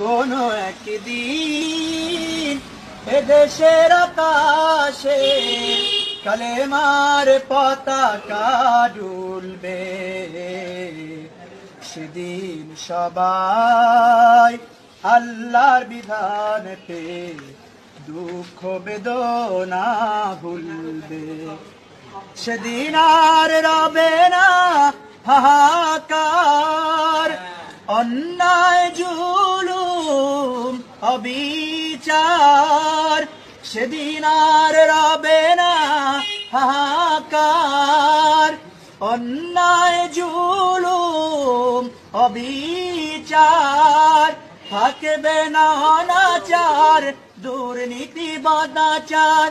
কোন একদিন এদেশের আকাশে কালেমার পতাকা ডুলবে। সেদিন সবাই আল্লাহর বিধান পে দুঃখ বেদনা ভুলবে। সেদিন আর রবে না হাহাকার, অন্যায় জুলুম অবিচার, সেদিন আর রবে না হাহাকার। অন্যায়, জুলুম, অবিচার, থাকবে না অনাচার, দুর্নীতি, বদাচার,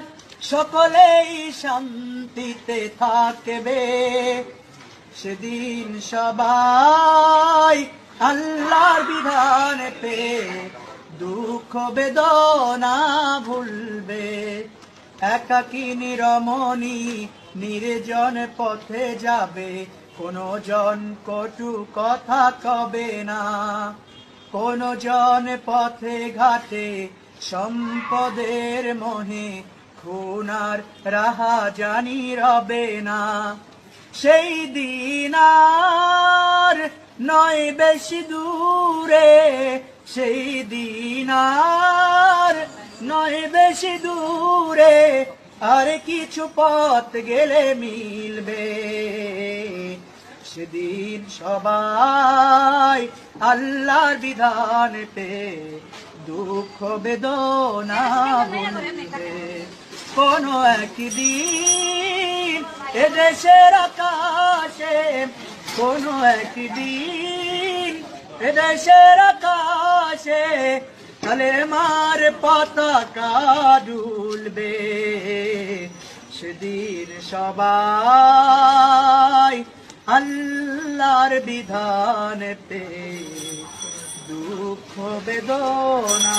সকলেই শান্তিতে থাকবে। সেদিন সবাই আল্লাহর বিধান পে দুঃখ বেদনা ভুলবে। একাকি নিরমণি নির্জন পথে যাবে। কোনো জন কটু কথা কবে না। কোন জন পথে ঘাটে সম্পদের মোহে। খুনার রাহা জানি রবে না। সেই দিন আর নয় বেশি দূরে সেই দিন আর নয় বেশি দূরে, আর কিছু পথ গেলে মিলবে। সেদিন সবাই আল্লাহর বিধান পে দুঃখ বেদনা ভুলবে। কোন একদিন এদেশের আকাশে, কোন একদিন এদেশের আকাশে কালেমার পতাকা ডুলবে সেদিন সবাই আল্লাহর বিধান পে দুঃখ বেদনা